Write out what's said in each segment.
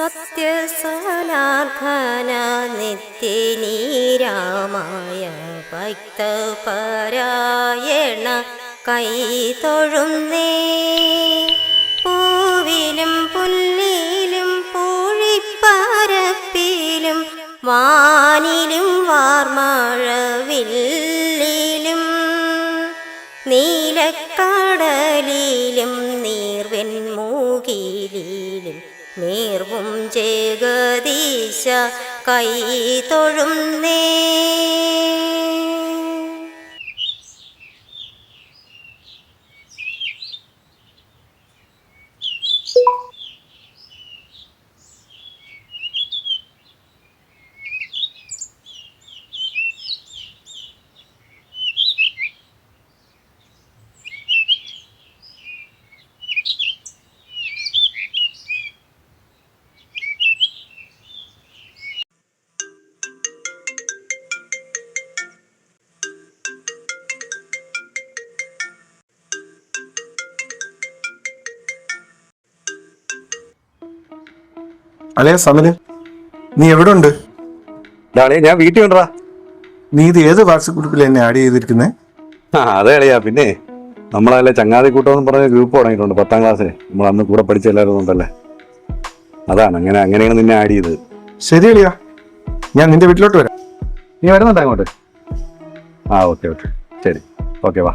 സത്യസനാർദ്ദന നിത്യനീരാമായ ഭക്തപരായണ കൈ തൊഴുന്നേ. പൂവിലും പുല്ലിലും പൂഴിപ്പരപ്പിലും വാനിലും വാർമഴവില്ലിലും നീലക്കടലിലും നീർവെൺമൂകിലും നീർവും ജഗദീശ കൈ തൊഴുന്നേ. അല്ലേ സമന് നീ എവിടെ ഉണ്ട് ഡാളി ഞാൻ വീട്ടിൽ ഉണ്ടാ നീ ഇത് ഏത് വാട്സപ്പ് ഗ്രൂപ്പിൽ എന്നെ ആഡ് ചെയ്തിരിക്കുന്നേ? ആ അതെ അളിയാ പിന്നെ നമ്മളല്ലേ ചങ്ങാതി കൂട്ടം എന്ന് പറഞ്ഞ ഗ്രൂപ്പ് തുടങ്ങിയിട്ടുണ്ട് പത്താം ക്ലാസ്സിൽ നമ്മൾ അന്ന് കൂടെ പഠിച്ച എല്ലാവരും ഉണ്ടല്ലേ? അതാണ് അങ്ങനെ അങ്ങനെയാണ് നിന്നെ ആഡ് ചെയ്തത്. ശരി അളിയാ. ഞാൻ നിന്റെ വീട്ടിലോട്ട് വരാം. നീ വരുന്നുണ്ടോ അങ്ങോട്ട്? ആ ഓക്കെ ഓക്കെ. ശരി. ഓക്കെ വാ.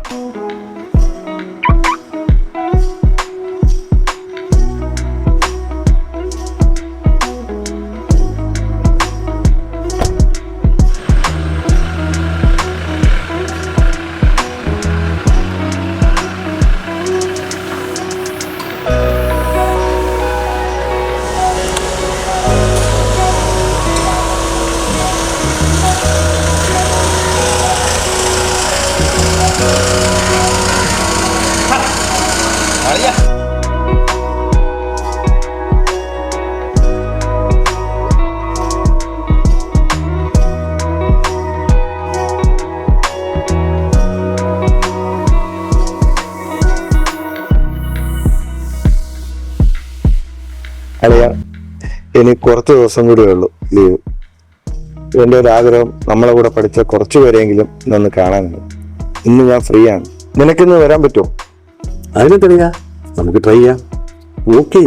അളിയ ഇനി കുറച്ച് ദിവസം കൂടിയേ ഉള്ളൂ ലീവ്. എന്റെ ഒരു ആഗ്രഹം നമ്മളെ കൂടെ പഠിച്ച കുറച്ചു പേരെങ്കിലും ഇന്നൊന്ന് കാണാനുണ്ട്. ഇന്ന് ഞാൻ ഫ്രീ ആണ് നിനക്കിന്ന് വരാൻ പറ്റുമോ? അതിനെ തെളിയാ നമുക്ക് ട്രൈ ചെയ്യാം. ഓക്കെ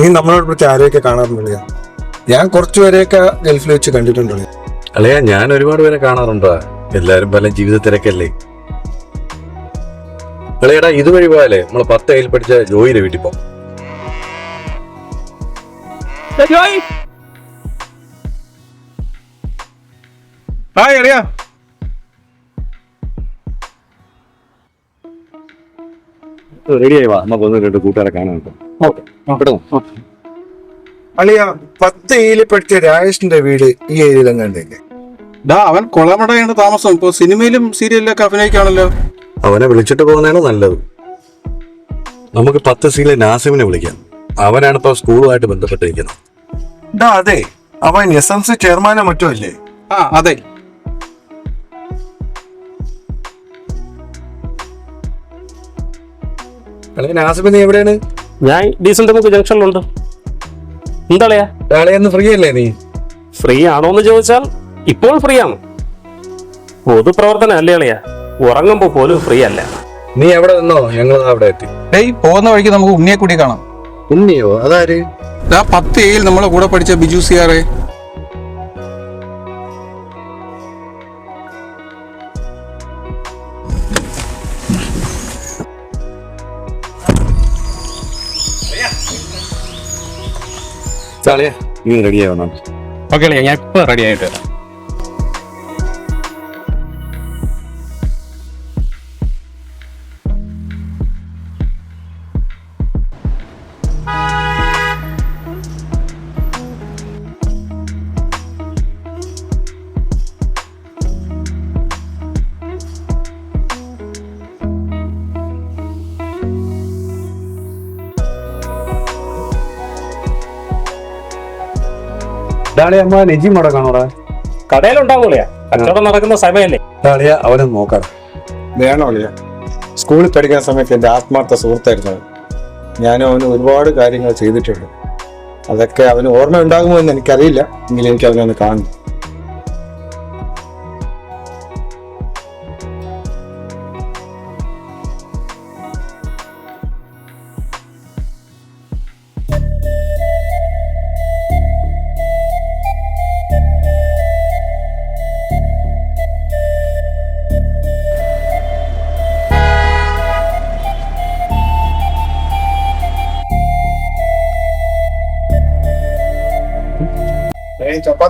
നീ നമ്മളോട് കുറിച്ച് ആരെയൊക്കെ കാണാറുണ്ട് ഞാൻ കുറച്ചു പേരെയൊക്കെ ഗൾഫിൽ വെച്ച് കണ്ടിട്ടുണ്ട് അളിയാ. ഞാൻ ഒരുപാട് പേരെ കാണാറുണ്ടോ. എല്ലാരും പല ജീവിത തിരക്കല്ലേ അളിയടാ ഇതുവഴി പോയാലേ നമ്മളെ പത്ത് കയ്യിൽ പഠിച്ച ജോയിയുടെ വീട്ടിൽ പോ. ഹായ് അളിയാ. റെഡിയായി വാ. നമുക്ക് ഒന്ന് രണ്ട് കൂട്ടുകാരെ കാണാൻ അളിയ പത്ത് ഏഴിൽ പഠിച്ച രാജേഷിന്റെ വീട് ഈ ഏരിയയിലും കണ്ടില്ലേ ഡാ അവൻ കൊളമടയാണ് താമസം. ഇപ്പൊ സിനിമയിലും സീരിയലിലൊക്കെ അഭിനയിക്കാണല്ലോ. അവനെ വിളിച്ചിട്ട് പോകുന്നതാണ് നല്ലത്. നമുക്ക് പത്ത് സീലെ നാസിമിനെ വിളിക്കാം. അവനാണ് ഇപ്പൊ സ്കൂളുമായിട്ട് ബന്ധപ്പെട്ടിരിക്കുന്നത്. ഡാ അതെ. അവൻ എസ് എം സി ചെയർമാനോ മറ്റോ അല്ലേ ആ അതെ. അളിയ നാസിമിനെ എവിടെയാണ്? ഞാൻ ഡീസന്റ് നമുക്ക് ജംഗ്ഷനിലുണ്ട് എന്താളയാ? അളിയൊന്ന് ഫ്രീ അല്ലേ നീ? ഫ്രീ ആണോ എന്ന് ചോദിച്ചാൽ ഇപ്പോൾ ഫ്രീ ആണ്. പൊതുപ്രവർത്തനം അല്ലേ അളിയാ? ഉറങ്ങുമ്പോ പോലും ഫ്രീ അല്ല. നീ എവിടെ നിന്നോ? ഞങ്ങൾ അവിടെ എത്തി. ഡേയ് പോകുന്ന വഴിക്ക് നമുക്ക് ഉണ്ണിയെ കൂടി കാണാം. ഉണ്ണിയോ? അതാര്? പത്ത് ഏയിൽ നമ്മളെ കൂടെ പഠിച്ച ബിജു സിയാറെ ചാളിയ നീ റെഡി വന്നോ ഓക്കെ ഞാൻ ഇപ്പൊ റെഡി ആയിട്ട് വരാം. ഇതാളിയ അമ്മ നെജി അവിടെ കാണോടാ കടയിലുണ്ടാവും കച്ചവടം നടക്കുന്ന സമയല്ലേ? ഇതാളിയ അവനെ നോക്കാം. വേണോ സ്കൂളിൽ പഠിക്കുന്ന സമയത്ത് എന്റെ ആത്മാർത്ഥ സുഹൃത്തായിരുന്നു അവൻ. ഞാനും അവന് ഒരുപാട് കാര്യങ്ങൾ ചെയ്തിട്ടുണ്ട്. അതൊക്കെ അവന് ഓർമ്മ ഉണ്ടാകുമോ എന്ന് എനിക്കറിയില്ല. എങ്കിലും എനിക്ക് അവനൊന്ന്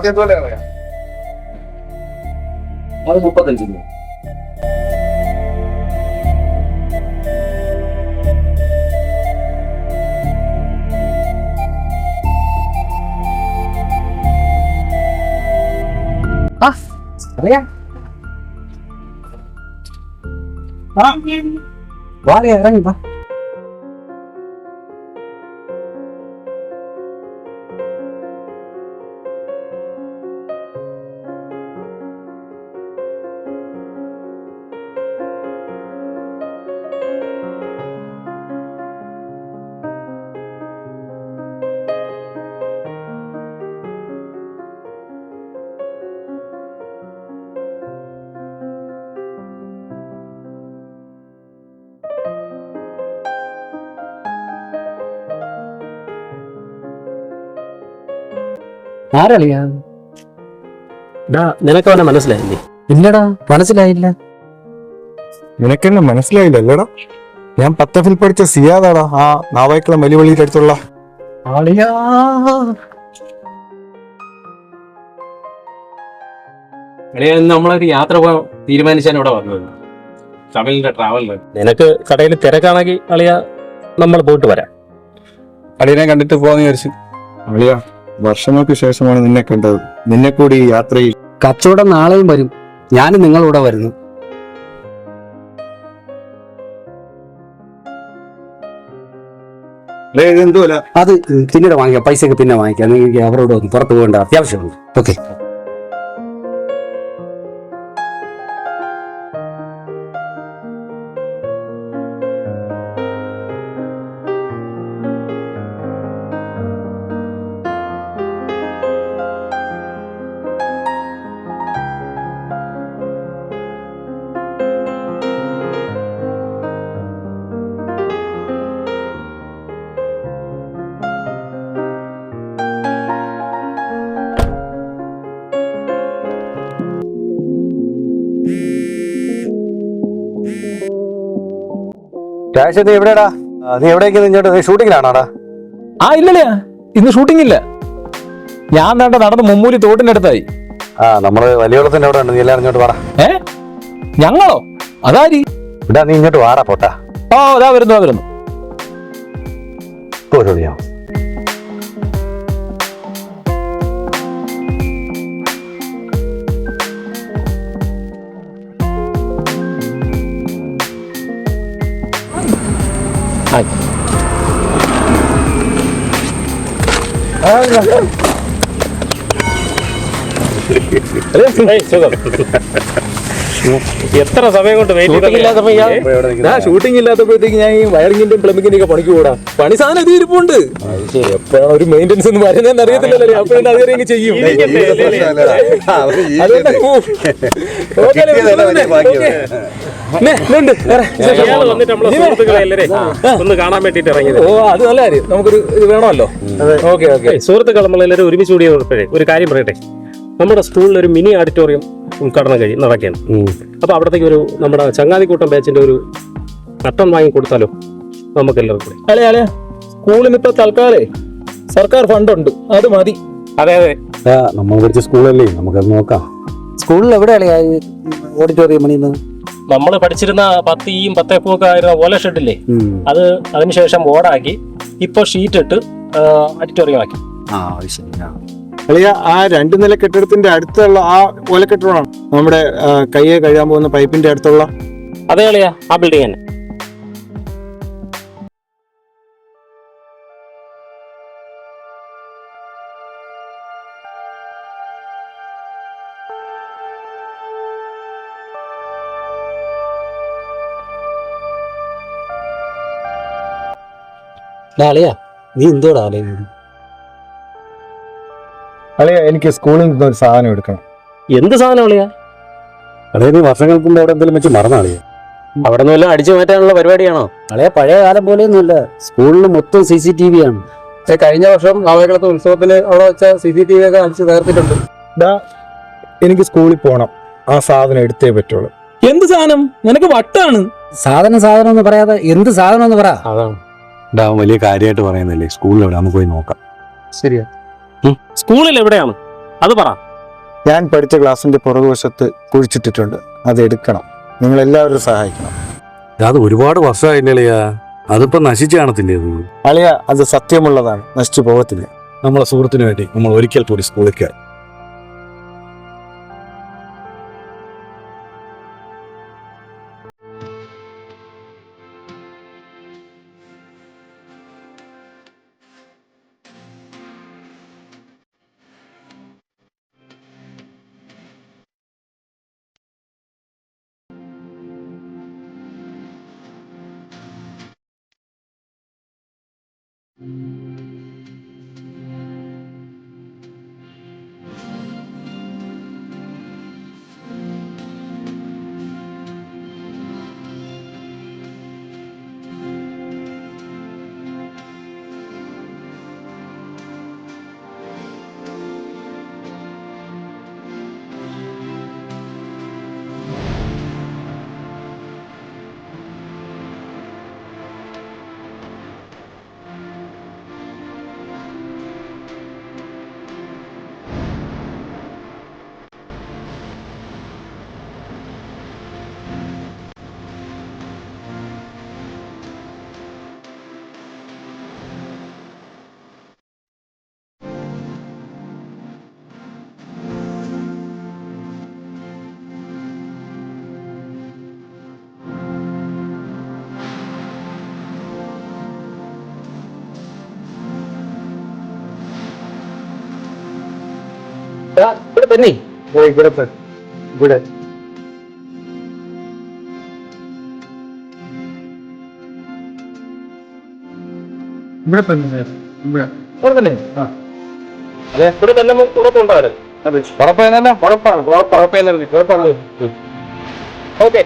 കാണണം ചപ്പാത്തി എന്തുപോലെ അത് മുപ്പത്തഞ്ചിന് ഇറങ്ങി വാ ആരളിയാ ഡാ നിനക്ക് അവനെ മനസ്സിലായില്ലേ? ഇല്ലടാ മനസ്സിലായില്ല. നിനക്കെന്നെ മനസ്സിലായില്ല അല്ലടാ ഞാൻ പത്തഫിൽ പഠിച്ച സിയാദാടാ ആ നാവായിക്കുളം വലിവള്ളിയുടെ അടുത്തുള്ള. ആളിയാ എളിയ നമ്മളൊരു യാത്ര പോകാൻ തീരുമാനിച്ചാണ് ഇവിടെ വന്നത്. തമിഴിന്റെ ട്രാവലർ നിനക്ക് കടയിൽ തിരക്കാണെങ്കിൽ അളിയ നമ്മൾ പോയിട്ട് വരാം. അളിയനെ കണ്ടിട്ട് പോവാന്ന് വിചാരിച്ചു. അളിയ വർഷങ്ങൾക്ക് ശേഷമാണ് നിന്നെ കണ്ടത്. നിന്നെ കൂടി ഈ യാത്രയിൽ കച്ചവടം നാളെയും വരും. ഞാൻ നിങ്ങളൂടെ വരുന്നു. അത് പിന്നീട് വാങ്ങിക്കാം. പൈസയൊക്കെ പിന്നെ വാങ്ങിക്കാം. നിങ്ങൾക്ക് അവരോട് ഒന്ന് പുറത്ത് പോകേണ്ട അത്യാവശ്യമുണ്ട്. ഓക്കെ. രാജ നീ എവിടെയാടാ? നീ എവിടേക്ക് ഇങ്ങോട്ട്? ഷൂട്ടിങ്ങിലാണോടാ? ആ ഇല്ലല്ലേ. ഇന്ന് ഷൂട്ടിംഗ് ഇല്ല ഞാൻ വേണ്ട നടന്ന് മുമ്മൂലി തോട്ടിന്റെ അടുത്തായി. ആ നമ്മൾ വലിയോളത്തിന്റെ അവിടെ ഉണ്ട്. നീ എല്ലാവരും ഇങ്ങോട്ട് വാടാ. ഏ? ഞങ്ങളോ? അതാരി? ഇടാ നീ ഇങ്ങോട്ട് വാടാ പോട്ടാ. ഓ അതാ വരുന്നു അതാ വരുന്നു. ありがとうございます。എത്ര സമയം കൊണ്ട് ഷൂട്ടിംഗ് ഇല്ലാത്തപ്പോ ഞാൻ ഷൂട്ടിംഗ് ഇല്ലാത്തപ്പോഴത്തേക്ക് ഞാൻ ഈ വയറിംഗിന്റെയും പ്ലംബിങ്ങിന്റെ ഒക്കെ പണിക്ക് കൂടാ പണി സാധനം ഇത് ഇരിപ്പുണ്ട്. എപ്പോഴാണ് ഒരു മെയിന്റെനൻസ് എന്ന് പറയുന്നത് അറിയത്തില്ലല്ലോ. അപ്പോഴും അതുവരെ ചെയ്യും? ഒന്ന് കാണാൻ വേണ്ടിട്ട് ഇറങ്ങിയത്. ഓ അത് നല്ല കാര്യം. നമുക്കൊരു ഇത് വേണമല്ലോ. Okay okay. സുഹൃത്തുക്കൾ നമ്മളെല്ലാവരും ഒരുമിച്ച് കൂടി ഒരു കാര്യം പറയട്ടെ. നമ്മുടെ സ്കൂളിൽ ഒരു മിനി ഓഡിറ്റോറിയം ഉദ്ഘാടനം കഴി നടക്കുകയാണ്. അപ്പോൾ അവിടത്തേക്ക് ഒരു നമ്മുടെ ചങ്ങാതിക്കൂട്ടം ബാച്ചിന്റെ ഒരു കട്ടൺ വാങ്ങി കൊടുത്താലോ? നമുക്ക് എല്ലാവർക്കും കൂടി. അല്ലേ അല്ലേ സ്കൂളിന് ഇപ്പോൾ തൽക്കാലേ. സർക്കാർ ഫണ്ടുണ്ട്. അത് മതി. അതെ അതെ. നമ്മൾ പഠിച്ച സ്കൂളല്ലേ? നമുക്കത് നോക്കാം. സ്കൂളിൽ എവിടെയാണ് ഓഡിറ്റോറിയം പണിയുന്നത് നമ്മൾ പഠിച്ചിരുന്ന പത്തിയും പത്തേപ്പും ഒക്കെ ആയിരുന്ന ഓല ഷെഡില്ലേ അത് അതിനുശേഷം ഓടാക്കി ഇപ്പോൾ ഷീറ്റ് ഇട്ട് ഓഡിറ്റോറിയം ആക്കി. ആ അത് ശരി. അളിയ ആ രണ്ട് നില കെട്ടിടത്തിന്റെ അടുത്തുള്ള ആ ഓലക്കെട്ടിടമാണ് നമ്മുടെ കയ്യെ കഴിയാൻ പോകുന്ന പൈപ്പിന്റെ അടുത്തുള്ള. അതെ അളിയ ആ ബിൽഡിംഗ് തന്നെ. നീ എന്തോടാ അളിയ അളിയ എനിക്ക് സ്കൂളിൽ നിന്ന് ഒരു സാധനം എടുക്കണം. എന്ത് സാധനം അളിയാ? അളിയ നീ വർഷങ്ങൾക്ക് മുമ്പ് അവിടെ എന്തെങ്കിലും വെച്ച് മറന്നാളിയ അവിടെ നിന്ന് വല്ലതും അടിച്ചു മാറ്റാനുള്ള പരിപാടിയാണോ? അളിയ പഴയ കാലം പോലെയൊന്നുമല്ല. സ്കൂളിന് മൊത്തം സി സി ടി വി ആണ് കഴിഞ്ഞ വർഷം നവകേരളത്തെ ഉത്സവത്തിൽ അവിടെ വെച്ച സി സി ടി വി ഒക്കെ അടിച്ച് തകർത്തിട്ടുണ്ട്. ഡാ എനിക്ക് സ്കൂളിൽ പോകണം ആ സാധനം എടുത്തേ പറ്റുള്ളൂ. എന്ത് സാധനം? നിനക്ക് വട്ടാണ്. സാധനം സാധനം എന്ന് പറയാതെ എന്ത് സാധനം എന്ന് പറ. അതാണ് ഡാ വലിയ കാര്യമായിട്ട് പറയുന്നില്ലേ? സ്കൂളിൽ എവിടെ നമുക്ക് പോയി നോക്കാം. ശരിയാ. സ്കൂളിൽ എവിടെയാണ്? അത് പറ. ഞാൻ പഠിച്ച ക്ലാസിന്റെ പുറകുവശത്ത് കുഴിച്ചിട്ടിട്ടുണ്ട്. അത് എടുക്കണം. നിങ്ങൾ എല്ലാവരും സഹായിക്കണം. അത് ഒരുപാട് വർഷമായില്ലയാ അതിപ്പോ നശിച്ചു കാണത്തില്ലേ അളിയ അത് സത്യമുള്ളതാണ്. നശിച്ചു പോകത്തില്ല. നമ്മളെ സുഹൃത്തിന് വേണ്ടി നമ്മൾ ഒരിക്കൽ കൂടി സ്കൂളിൽ കയറും. ഇവിടെ തന്നെ. ഇവിടെ ഇവിടെ. ഇവിടെ തന്നെ ഇവിടെ. ഇവിടെ തന്നെ. അതെ ഇവിടെ തന്നെ പുറത്തുണ്ടാവരുത് ഉറപ്പായിരുന്നല്ലോ ഉറപ്പാണ് ഉറപ്പാണ്. ഓക്കെ.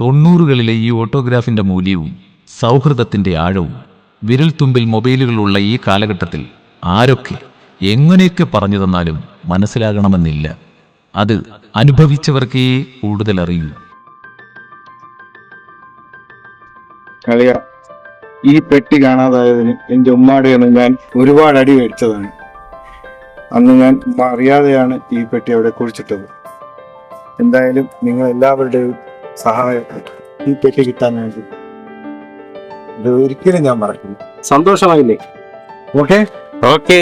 തൊണ്ണൂറുകളിലെ ഈ ഓട്ടോഗ്രാഫിന്റെ മൂല്യവും സൗഹൃദത്തിന്റെ ആഴവും വിരൽത്തുമ്പിൽ മൊബൈലുകളുള്ള ഈ കാലഘട്ടത്തിൽ ആരൊക്കെ എങ്ങനെയൊക്കെ പറഞ്ഞു തന്നാലും മനസ്സിലാകണമെന്നില്ല. അത് അനുഭവിച്ചവർക്കേ കൂടുതൽ അറിയൂ. ഈ പെട്ടി കാണാതായതിന് എന്റെ ഉമ്മാടെ ഞാൻ ഒരുപാട് അടി മേടിച്ചതാണ്. അന്ന് ഞാൻ അറിയാതെയാണ് ഈ പെട്ടി അവിടെ കുഴിച്ചിട്ടത്. എന്തായാലും നിങ്ങൾ എല്ലാവരുടെയും സഹായം ഈ പെട്ടി കിട്ടാൻ വേണ്ടി. ഇത് ഒരിക്കലും ഞാൻ മറക്കില്ല. സന്തോഷമായില്ലേ? Okay okay